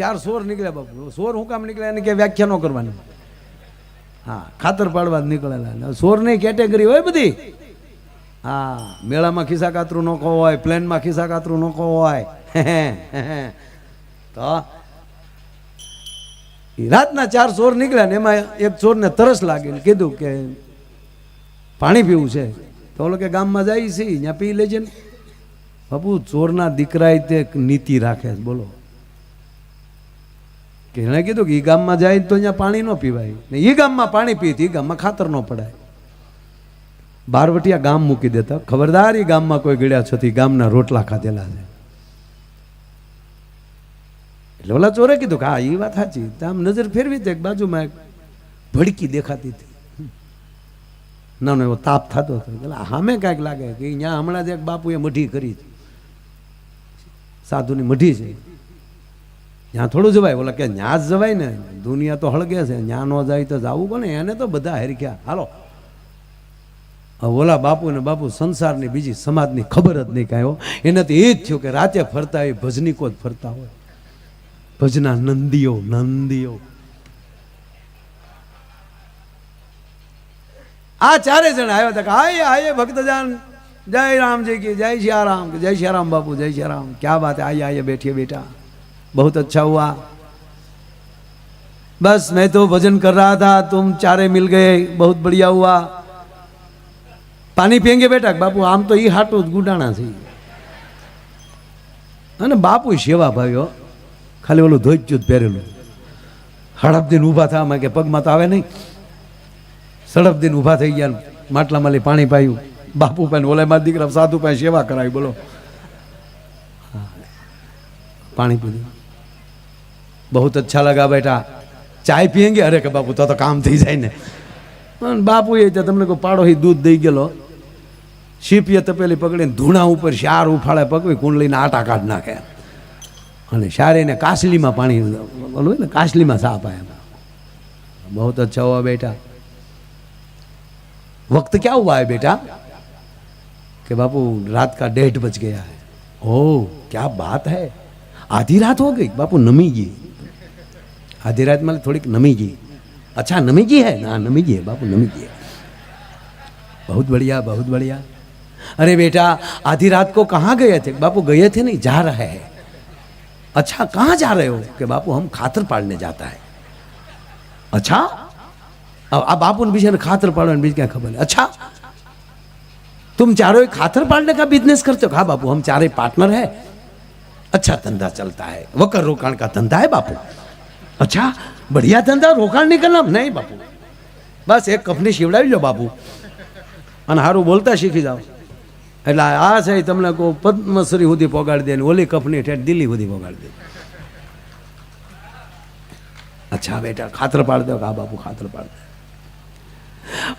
ચાર સોર નીકળ્યા બાપુ. સોર હું કામ નીકળ્યા એને કે વ્યાખ્યા ન કરવાની. હા, ખાતર પાડવા જ નીકળેલા ને. સોરની કેટેગરી હોય બધી. હા, મેળામાં ખિસ્સા કાતરું નોખો હોય, પ્લેનમાં ખિસ્સા કાતરું નોખો હોય. તો રાતના ચાર ચોર નીકળ્યા ને એમાં એક ચોરને તરસ લાગી ને કીધું કે પાણી પીવું છે. તો ઓલો કે ગામમાં જાય છે ત્યાં પી લેજે ને. બાપુ, ચોરના દીકરાએ તે નીતિ રાખે બોલો. કે એણે કીધું કે એ ગામમાં જાય તો અહીંયા પાણી ન પીવાય. ને એ ગામમાં પાણી પીતી એ ગામમાં ખાતર ન પડાય. બારવટિયા ગામ મૂકી દેતા. ખબરદાર એ ગામમાં કોઈ ગળ્યા છતી ગામના રોટલા ખાધેલા છે. એટલે ઓલા ચોરે કીધું કે હા એ વાત સાચી. આમ નજર ફેરવી દે બાજુમાં એક ભડકી દેખાતી હતી. ના ના, એવો તાપ થતો હતો. એટલે સામે કાંઈક લાગે કે અહીંયા હમણાં જ એક બાપુએ મઢી કરી સાધુની મઢી છે. ત્યાં થોડું જવાય. બોલા કે ન્યા જ જવાય ને. દુનિયા તો હળગે છે. ન્યા ન જાય તો જવું કોને એને તો બધા હેરખ્યા. હાલો. ઓલા બાપુ ને બાપુ સંસારની બીજી સમાજની ખબર જ નહીં કાંઈ તો એ જ થયું કે રાતે ફરતા એ ભજનીકો જ ફરતા હોય? ભજના નંદીઓ નંદીઓ. આ ચારે જણા આવ્યા હતા કે, હાય હાય, ભક્તજાન. જય રામજી કે, જય શ્યારામ જય શ્યારામ બાપુ, જય શ્યારામ. ક્યાં વાત આયે આયે, બેઠીએ બેટા बहुत अच्छा हुआ बस मैं तो भजन कर रहा था तुम चारे मिल गए बहुत बढ़िया हुआ પાણી પીએંગે બેટા બાપુ આમ તો એ હાટું જ ગુડાણા છે અને બાપુ સેવા ભાવ્યો ખાલી ઓલું ધોઈચ્યું જ પહેરેલું હડપ દિન ઊભા થવા માં કે પગમાં તો આવે નહીં સડપ દિન ઊભા થઈ ગયા માટલામાં લઈ પાણી પાયું બાપુ પાસે ઓલે મારા દીકરા સાધુ પાસે સેવા કરાવી બોલો હા. પાણી પીધું બહુત અચ્છા લગા બેટા ચાય પીએંગે અરે કે બાપુ તો તો કામ થઈ જાય ને અને બાપુ એ તો તમને કોઈ પાડો દૂધ દઈ ગયેલો શીપીએ તપેલી પકડીને ધૂણા ઉપર શાર ઉફાળે પકવી કુંડલીને આટા કાઢ નાખે અને શારીને કાસલીમાં પાણી ઓલું હોય ને કાસલીમાં સાપ આયા बहुत अच्छा हुआ बेटा वक्त क्या हुआ है बेटा कि बापू रात का डेढ़ बज गया है ओ क्या बात है आधी रात हो गई बापू नमी जी आधी रात में थोड़ी नमी जी अच्छा नमी जी है? ना नमी जी है, बापू नमी जी है. बहुत बढ़िया बहुत बढ़िया. अरे बेटा, आधी रात को कहाँ गए थे? बापू, गए थे नहीं, जा रहे हैं. अच्छा कहाँ जा रहे हो? कि बापू, हम खातर पाड़ने जाता है. अच्छा? अब अब आप उन बीच खातर पाड़ो बीच क्या खबर है? अच्छा? तुम चारों खातर पाड़ने का बिज़नेस करते हो? हाँ बापू, हम चारे पार्टनर है. अच्छा धंधा चलता है. वकर रोकाण का धंधा है, बापू. अच्छा बढ़िया धंधा रोकाण नहीं करना नहीं बापू બસ એક કંપની શીવડાવી લો બાપુ અને સારું બોલતા શીખી જાઓ એટલે આ છે એ તમને કહું પદ્મશ્રી સુધી પોગાડી દે ને ઓલી કંપની ઠેઠ દિલ્હી સુધી પોગાડી દે अच्छा बेटा खातर पाड़ दो हाँ बापू खातर पाड़ दो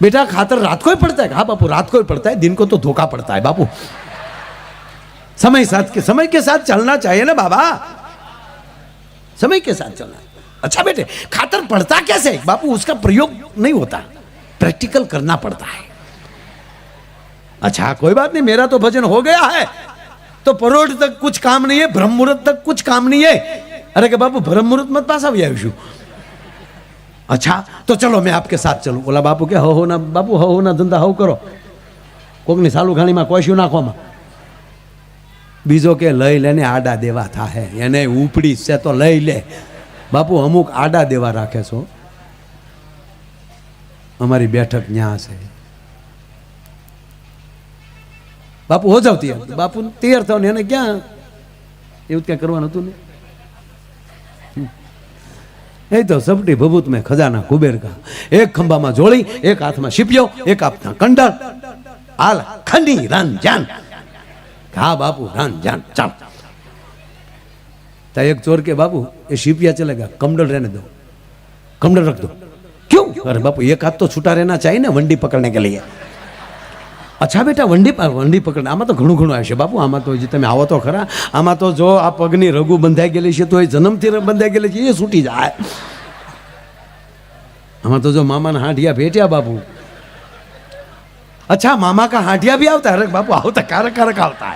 बेटा खातर रात को ही पड़ता है हाँ बापू रात को ही पड़ता है दिन को तो धोखा पड़ता है बापू समय साथ के समय के साथ चलना चाहिए ना बाबा समय के साथ चलना अच्छा बेटे खातर पड़ता कैसे है? बापू उसका प्रयोग नहीं होता प्रैक्टिकल करना पड़ता है अच्छा कोई बात नहीं मेरा तो भजन हो गया है तो परोढ़ तक कुछ काम नहीं है ब्रह्म मुहूर्त तक कुछ काम नहीं है अरे के बापू ब्रह्म मुहूर्त मत पास આવી આવીશું अच्छा तो चलो मैं आपके साथ चलूं ઓલા બાપુ કે હો હો ના બાપુ હો હો ના ધંધા હવ કરો કોકની સાલું ખાણીમાં કોશ્યું નાખવામાં બીજો કે લઈ લેને આડા દેવા થાહે એને ઉપડી છે તો લઈ લે બાપુ, અમુક આડા દેવા રાખે છો અમારી બેઠક ન્યા છે. બાપુ હો જાવ તૈયાર બાપુ, તૈયાર થવાનું, એને ક્યાં એવું ક્યાં કરવાનું હતું ને? એ તો સપટી ભભૂત મેં ખજાના કુબેર કા. એક ખંભામાં જોડી એક હાથમાં શીપ્યો, એક હાથમાં કંડળ. હાલ, ખંડી રન જાન હા, બાપુ રન જાન ચાલ. તા એક ચોર के बाबू ये शिपिया चलेगा कमडल रहने दो कमडल रख दो क्यों अरे बापू एक हाथ तो छूटा रहना चाहिए ना वंडी पकड़ने के लिए અચ્છા બેટા વંડી વંડી પકડ આમાં તો ઘણું ઘણું આવશે બાપુ આમાં તો હજી તમે આવો તો ખરા આમાં તો જો આ પગની રગુ બંધાઈ ગયેલી છે તો એ જન્મથી બંધાઈ ગયેલી છે એ છૂટી જાય આમાં તો જો મામાના હાંડિયા ભેટ્યા બાપુ अच्छा मामा का हांडिया भी आवता है अरे बापू आवता कारक कारक आवता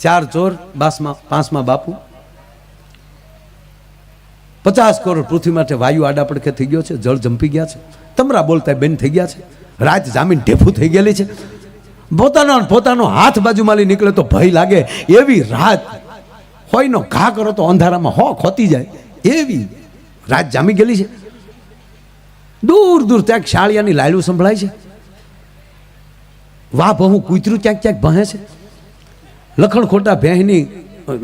ચાર ચોર, બાસમાં, પાંચમાં બાપુ. પચાસ કરોડ પૃથ્વી માટે વાયુ આડા પડખે થઈ ગયો છે, જળ જંપી ગયા છે. તમરા બોલતા બેન થઈ ગયા છે. રાત જામીન ઢેફું થઈ ગયેલી છે. પોતાનો પોતાનો હાથ બાજુમાં લઈ નીકળે તો ભય લાગે. એવી રાત હોયનો ઘા કરો તો અંધારામાં હો ખોતી જાય. એવી રાત જામી ગયેલી છે. દૂર દૂર ત્યાં શાળિયાની લાયલું સંભળાય છે. વાહ બહુ કૂતરું ક્યાંક ક્યાંક ભહે છે. લખણ ખોટા ભેંની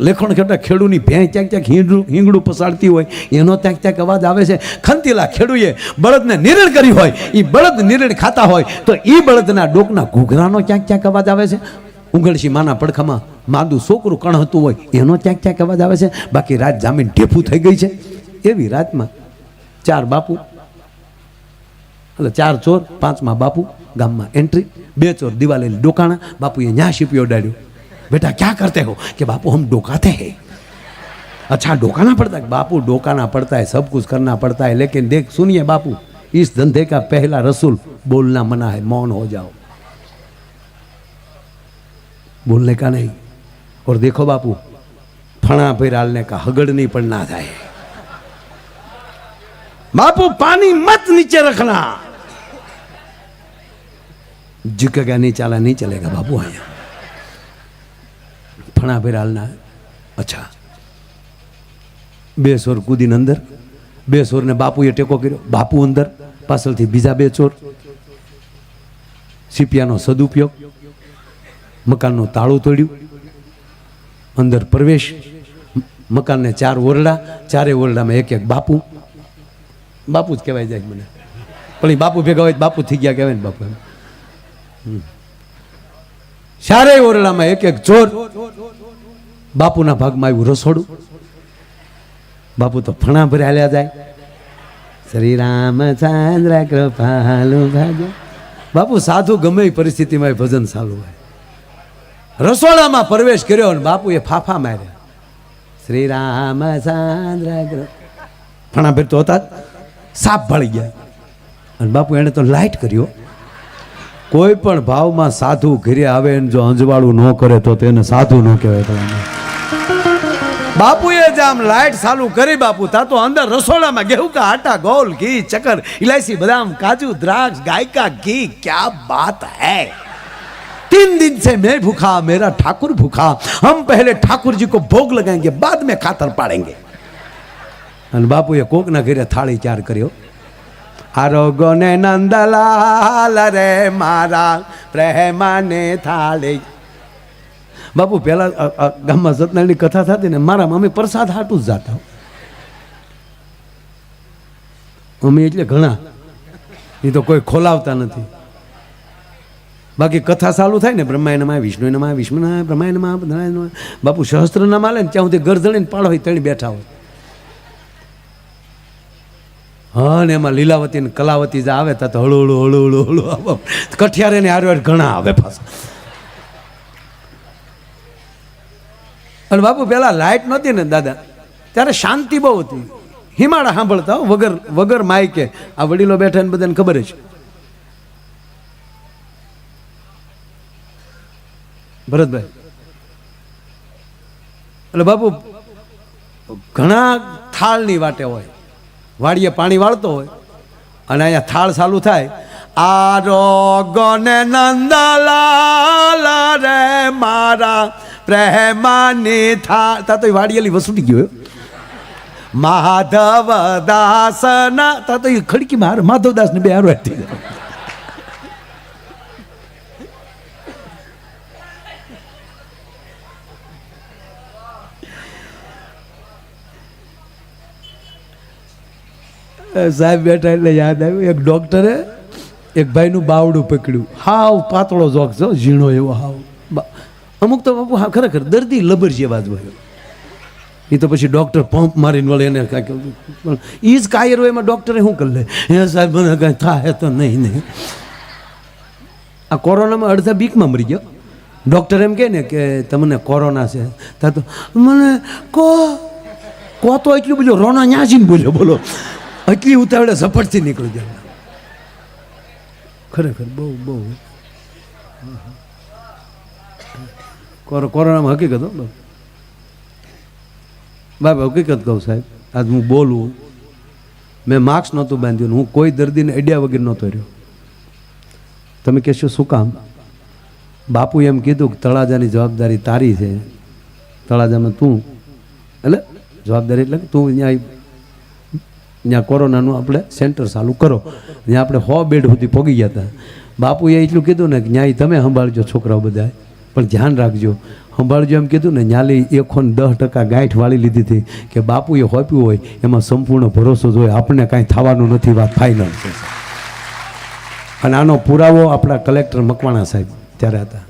લેખણ ખોટા ખેડૂની ભેં ક્યાંક ક્યાંક હીંગડું હિંગડું પસાડતી હોય, એનો ક્યાંક ક્યાંક અવાજ આવે છે. ખંતીલા ખેડૂએ બળદને નિરણ કરી હોય એ બળદ નિરણ ખાતા હોય, તો એ બળદના ડોકના ઘૂઘરાનો ક્યાંક ક્યાંક અવાજ આવે છે. ઉંગળશી માના પડખામાં માદું છોકરું કણ હતું હોય, એનો ક્યાંક ક્યાંક અવાજ આવે છે. બાકી રાત જામીન ઢેફું થઈ ગઈ છે. એવી રાતમાં ચાર બાપુ, એટલે ચાર ચોર, પાંચમાં બાપુ ગામમાં એન્ટ્રી બે ચોર દિવાલે ડોકાણા બાપુએ ન્યા શીપીઓ ડાળ્યો बेटा, क्या करते हो कि बापू, हम डोकाते हैं। अच्छा डोकाना पड़ता है? बापू, डोकाना पड़ता है, सब कुछ करना पड़ता है, लेकिन देख, सुनिए बापू, इस धंधे का पहला रसूल बोलना मना है, मौन हो जाओ। बोलने का नहीं। और देखो बापू, फणा डालने का हगड़ नहीं पड़ना था बापू, पानी मत नीचे रखना। झुकेगा नहीं चला नहीं चलेगा, बापू, आया। ફણા ભેરાલના. અચ્છા. બે સોર કૂદીને અંદર. બે સોરને બાપુએ ટેકો કર્યો. બાપુ અંદર. પાછળથી બીજા બે ચોર. સીપિયાનો સદુપયોગ. મકાનનું તાળું તોડ્યું. અંદર પ્રવેશ. મકાનને ચાર ઓરડા ચારે ઓરડામાં એક એક બાપુ. બાપુ જ કહેવાય જાય મને. પણ એ બાપુ ભેગા હોય બાપુ થઈ ગયા કહેવાય ને બાપુ એમ. ચારેય ઓરડામાં એક એક જોર બાપુના ભાગમાં આવ્યું રસોડું. બાપુ તો ફણા ભરે હાલ્યા જાય. શ્રી રામચંદ્ર કૃપાલુ ભાગ્ય બાપુ સાધુ ગમે એ પરિસ્થિતિમાં ભજન ચાલુ હોય. રસોડામાં પ્રવેશ કર્યો અને બાપુએ ફાફા માર્યા. શ્રી રામચંદ્ર ફણા ભેર તો હતા સાપ ભળી ગયા. અને બાપુ એણે તો લાઈટ કર્યો. કોઈ પણ ભાવમાં સાધુ ઘરે આવે ને જો અંજવાળું ન કરે તો તેને સાધુ ન કહેવાય તમને બાપુએ જ આમ લાઈટ ચાલુ કરી બાપુ તા તો અંદર રસોડામાં गेहूं का आटा गोल घी चक्कर इलायची बादाम काजू द्राक्ष गाय का घी क्या बात है तीन दिन से मैं भूखा मेरा ठाकुर भूखा हम पहले ठाकुर जी को भोग लगाएंगे बाद में खातर पाड़ेंगे અને બાપુએ કોકના ઘરે થાળી ચાર કર્યો આરોગો ને નંદલાલ રે મારા પ્રેમાને થાળે. બાપુ પહેલા ગામમાં સતનારાયણની કથા થતી ને મારા મમ્મી પ્રસાદ હાટું જ જાતા મમ્મી એટલે ઘણા. એ તો કોઈ ખોલાવતા નથી. બાકી કથા ચાલુ થાય ને, બ્રહ્માયણમાં વિષ્ણુ નમા વિષ્ણુ ના બ્રહ્માયનમાં બાપુ સહસ્ત્ર ના માલે ને, ત્યાં સુધી ગરજણીને પાડો હોય તેણી બેઠા હોય. હા, ને એમાં લીલાવતી ને કલાવતી જે આવે તો હળુ હળુ હળુ હળુ હળુ કઠિયારે ને હારવાર ઘણા આવે પાછા. અને બાપુ, પેલા લાઇટ નહોતી ને દાદા. ત્યારે શાંતિ બહુ હતી. હિમાળા સાંભળતા વગર વગર માઇકે આ વડીલો બેઠા ને બધાને ખબર છે ભરતભાઈ. એટલે બાપુ, ઘણા થાળની વાટે હોય. વાડીએ પાણી વાળતો હોય અને અહીંયા થાળ ચાલુ થાય આરોગને નંદલાલ રે મારા પ્રેમાની થાળ તા તો વાડીએલી વસૂટી ગયો માધવ દાસ ના તા તો એ ખડકી માર માધવ દાસ ને બે હારો હતી સાહેબ બેઠા એટલે યાદ આવ્યું, એક ડોક્ટરે એક ભાઈનું બાવડું પકડ્યું. હાવ પાતળો જોક છો ઝીણો એવો હાવ. અમુક તો બાપુ હા, ખરેખર દર્દી લબર જેવા જ હોય. એ તો પછી ડૉક્ટર પંપ મારીને વળે એને પણ એ જ કાયર હોય એમાં ડૉક્ટરે શું કરી લે? હે સાહેબ, મને કાંઈ થાય તો નહીં નહીં આ કોરોનામાં અડધા બીકમાં મરી ગયો. ડૉક્ટર એમ કહે ને કે તમને કોરોના છે. તા મને કો કો તો એટલું બધું રોના ન્યાજીને બોલ્યો, બોલો. એટલી ઉતાવળે ઝપટથી નીકળી જાય ખરેખર બહુ બહુ. કોરો, કોરોનામાં હકીકત હો બાપ. હકીકત કહું સાહેબ, આજ હું બોલું મેં માસ્ક નહોતું બાંધ્યું હું કોઈ દર્દીને અડ્યા વગર નહોતો રહ્યો. તમે કહેશો શું કામ? બાપુ એમ કીધું કે તળાજાની જવાબદારી તારી છે. તળાજામાં તું, એટલે જવાબદારી એટલે તું ત્યાં ત્યાં કોરોનાનું આપણે સેન્ટર ચાલુ કરો. ત્યાં આપણે સો બેડ સુધી પગી ગયા હતા બાપુએ એટલું કીધું ને કે ન્યાય તમે સંભાળજો છોકરાઓ બધા પણ ધ્યાન રાખજો. સંભાળજો એમ કીધું ને ન્યાલી એકો ને દસ ટકા ગાંઠ વાળી લીધી હતી કે બાપુએ હોપ્યું હોય, એમાં સંપૂર્ણ ભરોસો જ હોય આપણને કાંઈ થવાનું નથી વાત ફાઇનલ અને આનો પુરાવો આપણા કલેક્ટર મકવાણા સાહેબ ત્યારે હતા.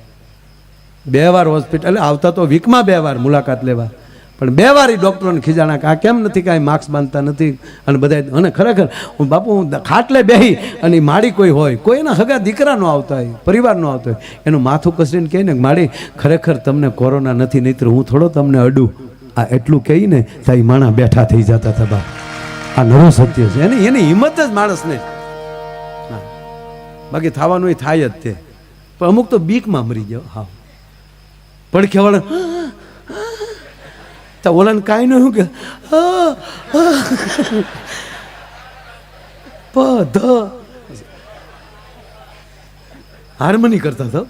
બે વાર હોસ્પિટલ આવતા તો વીકમાં બે વાર મુલાકાત લેવા. પણ બે વાર ડૉક્ટરોને ખીજાણા કે આ કેમ નથી, કાંઈ માસ્ક બાંધતા નથી અને બધા અને ખરેખર, હું બાપુ, હું ખાટલે બેહી અને માડી કોઈ હોય કોઈ એના હગા દીકરા ન આવતા હોય, પરિવાર ન આવતો હોય, એનું માથું કસરીને કહે ને માડી ખરેખર તમને કોરોના નથી, નહીતર હું થોડો તમને અડું. આ એટલું કહીને ત્યાં માણા બેઠા થઈ જતા હતા બા. આ નવું સત્ય છે. એની એની હિંમત જ માણસને બાકી થવાનું એ થાય જ તે. પણ અમુક તો બીકમાં મરી જાવ હા. પડખે વાળા તો ઓલાને કાંઈ ન કે. પ હાર્મની કરતા હતા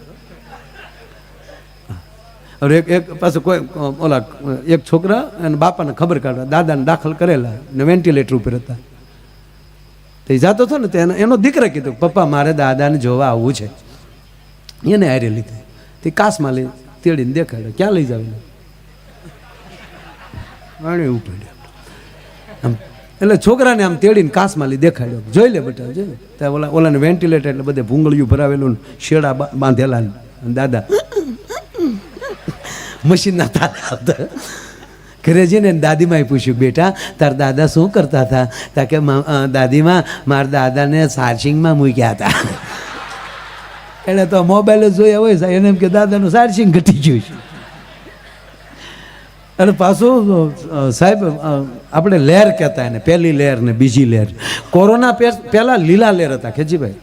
હવે એક એક પાછું કોઈ ઓલા એક છોકરા અને બાપાને ખબર કાઢવા દાદાને દાખલ કરેલા ને વેન્ટિલેટર ઉપર હતા તો જાતો હતો ને તો એનો દીકરા કીધું પપ્પા મારે દાદાને જોવા આવવું છે એને હારે લીધે તે કાસમાં લઈ તેડીને દેખાડ્યો ક્યાં લઈ જાવ એને? આણે આમ, એટલે છોકરાને આમ તેડીને કાસમાં લઈ દેખાડ્યો. જોઈ લે બેટા, જોઈ ત્યાં ઓલા ઓલાને વેન્ટિલેટર એટલે બધે ભૂંગળિયું ભરાવેલું ને શેડા બાંધેલા દાદા મશીનના તારા આવતા. ઘરે જઈને દાદીમાએ પૂછ્યું, બેટા, તાર દાદા શું કરતા હતા? તા કે દાદીમાં, મારા દાદાને સારસિંગમાં મૂક્યા હતા. એટલે તો મોબાઈલ જોયા હોય એને એમ કે, દાદાનું સારસિંગ ઘટી ગયું છે. અને પાછું સાહેબ આપણે લહેર કહેતા એને, પહેલી લહેર ને બીજી લહેર. કોરોના પહેલાં લીલા લહેર હતા, ખેજીભાઈ.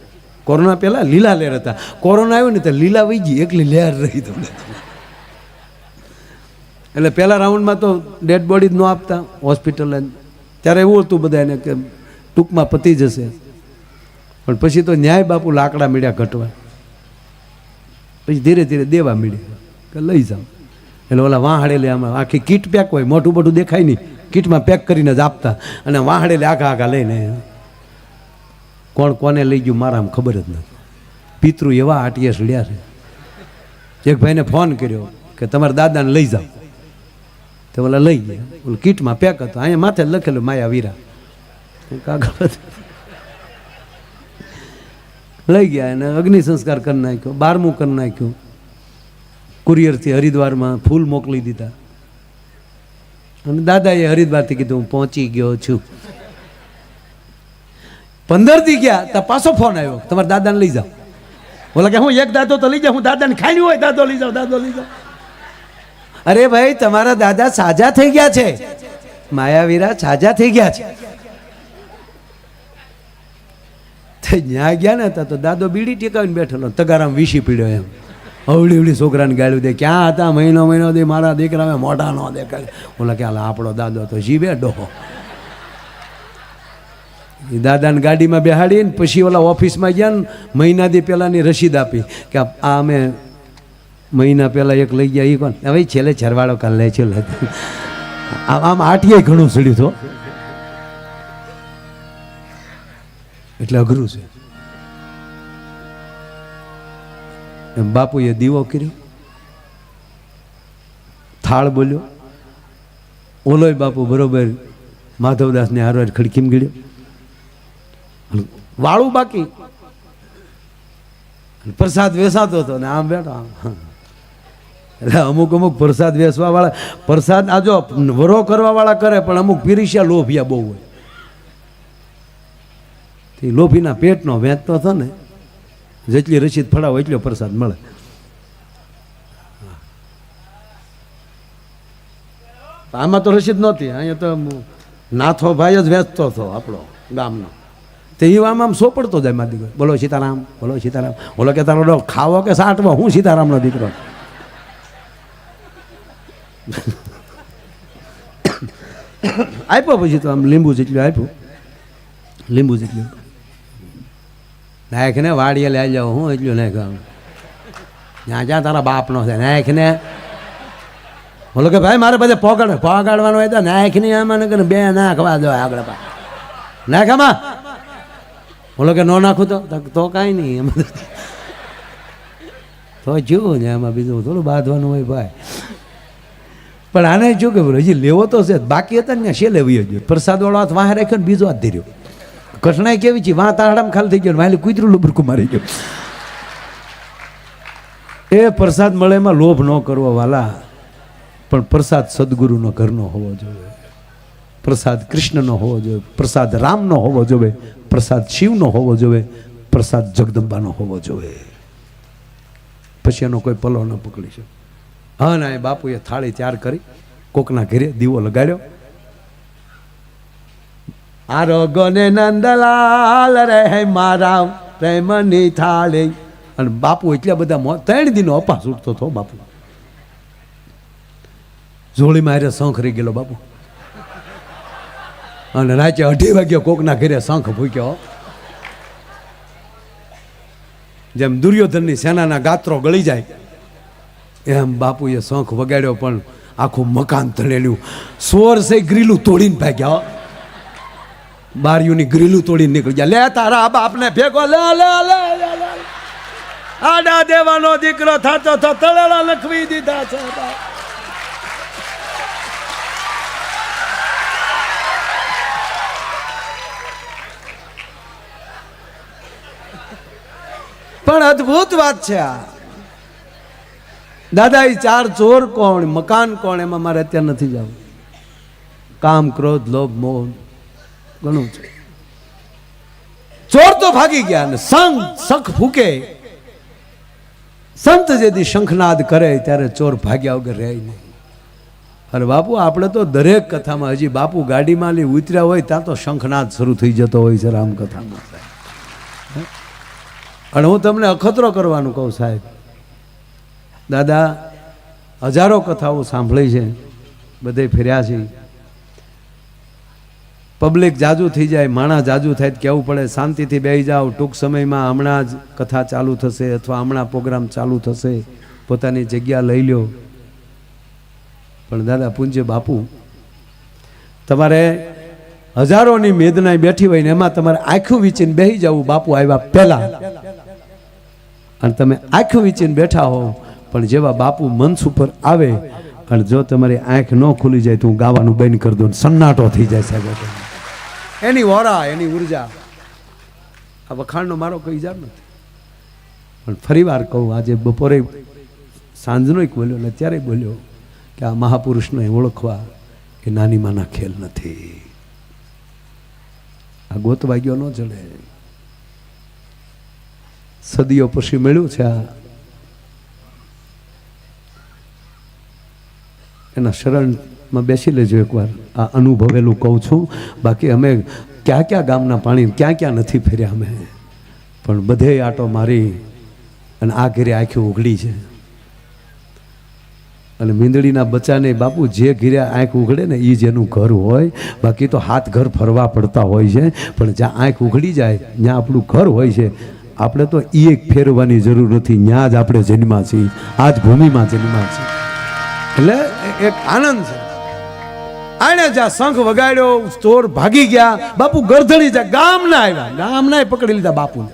કોરોના પહેલાં લીલા લહેર હતા. કોરોના આવ્યો ને તો લીલા વહી ગઈ, એકલી લહેર રહી તમને. એટલે પહેલા રાઉન્ડમાં તો ડેડ બોડી જ ન આપતા હોસ્પિટલ ત્યારે એવું હતું બધાને કે ટૂંકમાં પતી જશે. પણ પછી તો ન્યાય બાપુ લાકડા મીડ્યા ઘટવા. પછી ધીરે ધીરે દેવા મીડ્યા, કે લઈ જાઓ. એટલે ઓલા વાહડેલે આમાં આખી કીટ પેક હોય મોટું મોટું દેખાય નહીં. કીટમાં પેક કરીને જ આપતા. અને વાહડેલે આખા આખા લઈને કોણ કોને લઈ ગયું મારા આમ ખબર જ નથી. પિતૃ એવા આટીએસ લ્યા છે. એક ભાઈને ફોન કર્યો કે તમારા દાદાને લઈ જાઓ. તો ઓલા લઈ ગયા. ઓલું કીટમાં પેક હતો. અહીંયા માથે લખેલું માયા વીરા. કાગળ. લઈ ગયા એને અગ્નિ સંસ્કાર કરી નાખ્યો, બારમું કરી નાખ્યું. કુરિયરથી હરિદ્વારમાં ફૂલ મોકલી દીધા. અને દાદાએ હરિદ્વારથી કીધું, હું પહોંચી ગયો છું. પંદર દી ગયા, તો પાછો ફોન આવ્યો, તમારા દાદાને લઈ જાઓ. બોલા કે, હું એક દાદો તો લઈ જાઉં, હું દાદાને ખાઈ હોય, દાદો લઈ જાઓ, દાદો લઈ જાઓ. અરે ભાઈ, તમારા દાદા સાજા થઈ ગયા છે. માયાવીરા સાજા થઈ ગયા છે. ત્યાં ગયા ને, તા તો દાદો બીડી ટેકાવીને બેઠેલો, તગારામ વીસી પીડ્યો એમ. અવળી અવળી છોકરાને ગાળ્યું દે. ક્યાં હતા? મહિનો મહિનો દે, મારા દીકરા મોઢા ન દેખાય. ઓલા કે આપણો દાદો તો જીવે ડોહો. એ દાદાને ગાડીમાં બેહાડીને પછી ઓલા ઓફિસમાં ગયા ને મહિનાથી પહેલાંની રસીદ આપી કે, આ અમે મહિના પહેલાં એક લઈ ગયા. એ કોણ? હવે છેલ્લે છરવાડો કાલ લે છે આમ આટીએ ઘણું સડ્યું તો એટલે અઘરું છે. એમ બાપુએ દીવો કર્યો. થાળ બોલ્યો. ઓલોય બાપુ બરોબર માધવદાસને હારવાર ખડકીમ ગળ્યો વાળું બાકી. પ્રસાદ વેસાતો હતો ને આમ બેઠો આમ. એટલે અમુક અમુક પ્રસાદ વેસવા વાળા પ્રસાદ આ જો વરો કરવા વાળા કરે, પણ અમુક પીરીશિયા લોભિયા બહુ હોય. લોભીના પેટનો વેચતો હતો ને જેટલી રસીદ ફળાવો એટલો પ્રસાદ મળે. આમાં તો રસીદ નહોતી. અહીંયા તો નાથો ભાઈ જ વેચતો હતો આપણો ગામનો. તે એ આમ આમ સોપડતો જાય મારા દીકરો. બોલો સીતારામ બોલો સીતારામ. બોલો કે તારો ખાવો કે સાટવો? હું સીતારામનો દીકરો? આપ્યો પછી તો આમ લીંબુ જેટલું આપ્યું. લીંબુ જેટલું. નાયક ને વાડીએ લઈ જાઓ હું એટલું નહીં કહું જ્યાં જ્યાં તારા બાપનો છે નાયક બોલો કે ભાઈ, મારે બધે પોગાડ પોગાડવાનું હોય તો નાયકની આમાં ને બે નાખવા દો આગળ પા. નાખામાં બોલો કે નો નાખું તો? તો- કાંઈ નહીં એમ. તો જુઓ ને આમાં બીજું થોડું બાંધવાનું હોય ભાઈ. પણ આને જો કે હજી લેવો તો છે બાકી હતા ને છે લેવી જોઈએ પ્રસાદ વાળો હાથ વાહ રાખ્યો ને બીજો હાથ ધર્યો. કઠણાઈ કેવી છે? વાહ તાળામાં ખાલી થઈ ગયો વાહ કૂતરું લુબરકું મારી ગયું. એ પ્રસાદ મળે એમાં લોભ ન કરવો વાલા, પણ પ્રસાદ સદગુરુનો ઘરનો હોવો જોઈએ. પ્રસાદ કૃષ્ણનો હોવો જોઈએ, પ્રસાદ રામનો હોવો જોઈએ, પ્રસાદ શિવનો હોવો જોઈએ, પ્રસાદ જગદંબાનો હોવો જોઈએ. પછી એનો કોઈ પલો ન પકડી શકે. હા ના, એ બાપુએ થાળી તૈયાર કરી, કોકના ઘરે દીવો લગાડ્યો આરોગોને નંદલાલ રે મારા પ્રેમની થાળી. અને બાપુ એટલા બધા ત્રણ દિનો અપાસ ઉઠતો હતો બાપુ. જોડીમાં મારે શંખ રહી ગયેલો બાપુ. અને રાતે અઢી વાગ્યા કોકના ઘરે શંખ ભૂક્યો જેમ દુર્યોધનની સેનાના ગાત્રો ગળી જાય, એમ બાપુએ શંખ વગાડ્યો પણ આખું મકાન તળેલું. સોર છે ગ્રીલું તોડીને ભાગ્યા. બારીઓની ગ્રીલું તોડી નીકળી ગયા. લે તારા બાપને ભેગો, લે લે લે આડા દેવાનો દીકરો થતો તો તળેલા લખવી દીધા છે પણ અદ્ભુત વાત છે આ. દાદા એ ચાર ચોર કોણ, મકાન કોણ, એમાં મારે અત્યારે નથી જવું. કામ, ક્રોધ, લોભ, મોહ. ઘણું છે. ચોર તો ભાગી ગયા ને સંત શંખ ફૂકે સંત જેથી શંખનાદ કરે ત્યારે ચોર ભાગ્યા વગર રહે નહીં. અને બાપુ, આપણે તો દરેક કથામાં હજી બાપુ ગાડીમાં લઈ ઉતર્યા હોય, ત્યાં તો શંખનાદ શરૂ થઈ જતો હોય છે રામકથામાં. અને હું તમને અખતરો કરવાનું કહું સાહેબ. દાદા, હજારો કથાઓ સાંભળી છે, બધે ફેર્યા છે. પબ્લિક જાજુ થઈ જાય માણા જાજુ થાય કહેવું પડે, શાંતિથી બેસી જાઓ, ટૂંક સમયમાં હમણાં જ કથા ચાલુ થશે અથવા હમણાં પ્રોગ્રામ ચાલુ થશે, પોતાની જગ્યા લઈ લ્યો. પણ દાદા, પૂજ્ય બાપુ, તમારે હજારોની મેદનાય બેઠી હોય ને એમાં તમારે આખું વીચીને બેસી જવું, બાપુ આવ્યા પહેલા. અને તમે આંખ વીચીને બેઠા હો, પણ જેવા બાપુ મંચ ઉપર આવે, અને જો તમારી આંખ ન ખુલી જાય તો હું ગાવાનું બંધ કરી દઉં, સન્નાટો થઈ જાય સાહેબ. એની વોરા, એની ઊર્જા. આ વખાણનો મારો કઈ જાર નથી. પણ ફરી વાર કહું, આજે બપોરે સાંજનો એક બોલ્યો ને ત્યારે બોલ્યો કે આ મહાપુરુષને ઓળખવા એ નાની માના ખેલ નથી. આ ગોતવા ગયો ન ચડે સદીઓ પછી મળ્યું છે આ. એના શરણમાં બેસી લેજો એકવાર. આ અનુભવેલું કહું છું. બાકી અમે ક્યાં ક્યાં ગામના પાણી ક્યાં ક્યાં નથી ફેર્યા અમે. પણ બધે આટો મારી અને આ ઘેરે આંખી ઉઘડી છે. અને મીંદડીના બચ્ચાને બાપુ જે ઘીરે આંખ ઉઘડે ને એ જેનું ઘર હોય. બાકી તો હાથ ઘર ફરવા પડતા હોય છે. પણ જ્યાં આંખ ઉઘડી જાય, ત્યાં આપણું ઘર હોય છે. આપણે તો એ એક ફેરવાની જરૂર નથી. ત્યાં જ આપણે જન્મા છીએ આ જ ભૂમિમાં જન્મા છીએ એટલે એક આનંદ છે. બને જા શંખ વગાડ્યો, ચોર ભાગી ગયા, બાપુ ગરધડી જા ગામના આવ્યા ગામના પકડી લીધા બાપુને.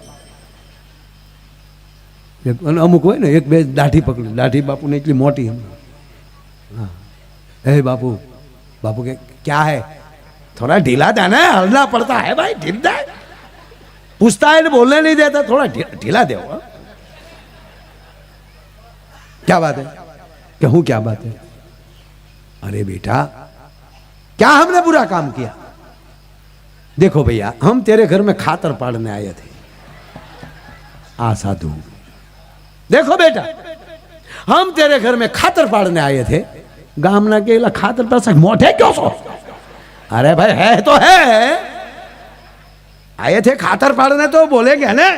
અને અમુક હોય ને, એક બે દાઢી પકડી, દાઢી બાપુને એટલી મોટી હમણાં હે. બાપુ બાપુ કે, ક્યાં હે? થોડા ઢીલા દે ને, હલના પડતા હે ભાઈ ઢીલતા પૂછતા એને ને બોલને નહીં દેતા, થોડા ઢીલા દેવો ક્યાં વાત હે? કે હું ક્યાં વાત હે? અરે બેટા क्या हमने बुरा काम किया? देखो भैया, हम तेरे घर में खातर पाड़ने आए थे। आ साधु देखो बेटा, हम तेरे घर में खातर पाड़ने आए थे। ला खातर पास मोटे क्यों सो? अरे भाई, है तो है। आए थे खातर पाड़ने तो बोलेंगे ना?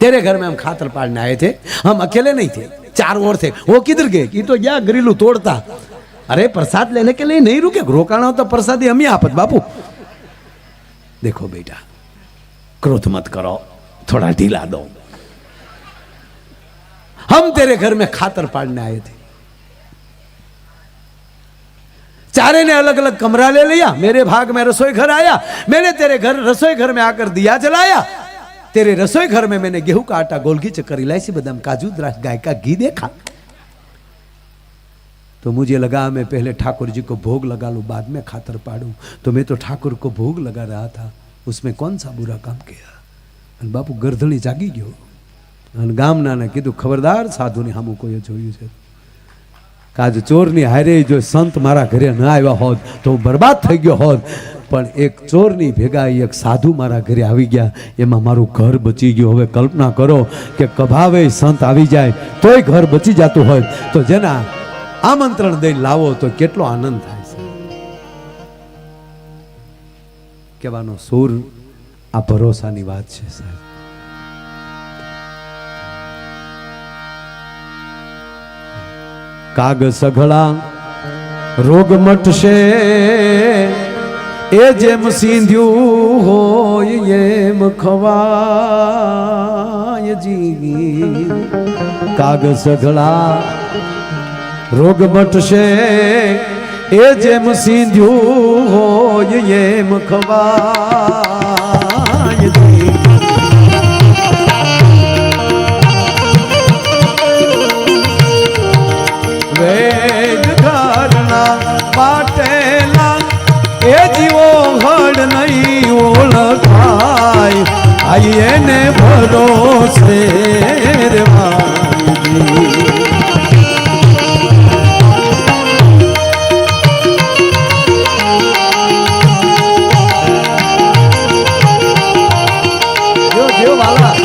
तेरे घर में हम खातर पाड़ने आए थे। हम अकेले नहीं थे, चार और थे। वो किधर गए? कि तो या ग्रिलू तोड़ता। अरे, प्रसाद लेने के लिए नहीं रुके। रोकाना हो तो प्रसादी हम ही आपत, बापू। देखो बेटा, क्रोध मत करो, थोड़ा ढीला दो। हम तेरे घर में खातर पाड़ने आए थे। चारे ने अलग अलग कमरा ले लिया, मेरे भाग में रसोई घर आया, मैंने तेरे घर, रसोई घर में आकर दिया जलाया। तेरे रसोई घर में मैंने गेहूँ का आटा गोलगी चक्कर, इलायची बादाम, काजू गाय का घी देखा। तो मुझे लगा मैं पहले ठाकुर जी को भोग लगा लूं बाद में खातर पाड़ूं तो मैं तो ठाकुर को भोग लगा रहा था उसमें कौन सा बुरा काम किया અને બાપુ ગરધણી જાગી ગયો અને ગામનાને કીધું ખબરદાર સાધુની સામું કોઈએ જોયું છે કે આજ ચોરની હારે જો સંત મારા ઘરે ન આવ્યા હોત તો હું બરબાદ થઈ ગયો હોત પણ એક ચોરની ભેગા એક સાધુ મારા ઘરે આવી ગયા એમાં મારું ઘર બચી ગયું હવે કલ્પના કરો કે કભાવે સંત આવી જાય તોય ઘર બચી જતું હોય તો જેના આમંત્રણ દઈને લાવો તો કેટલો આનંદ થાય છે. કહેવાનો સુર આ ભરોસાની વાત છે, સાહેબ. કાગ સઘળા રોગ મટશે, એ જેમ સિંધ્યું હોય એમ ખવાય જી કાગ સઘળા રોગ મટશે એ જેમ સિંધ્યું હોય એમ ખવાય વેદ ધારણા પાટેલા, એ જીવો હડ નહીં ઓળખાય આઈ એને ભરોસે રે. જો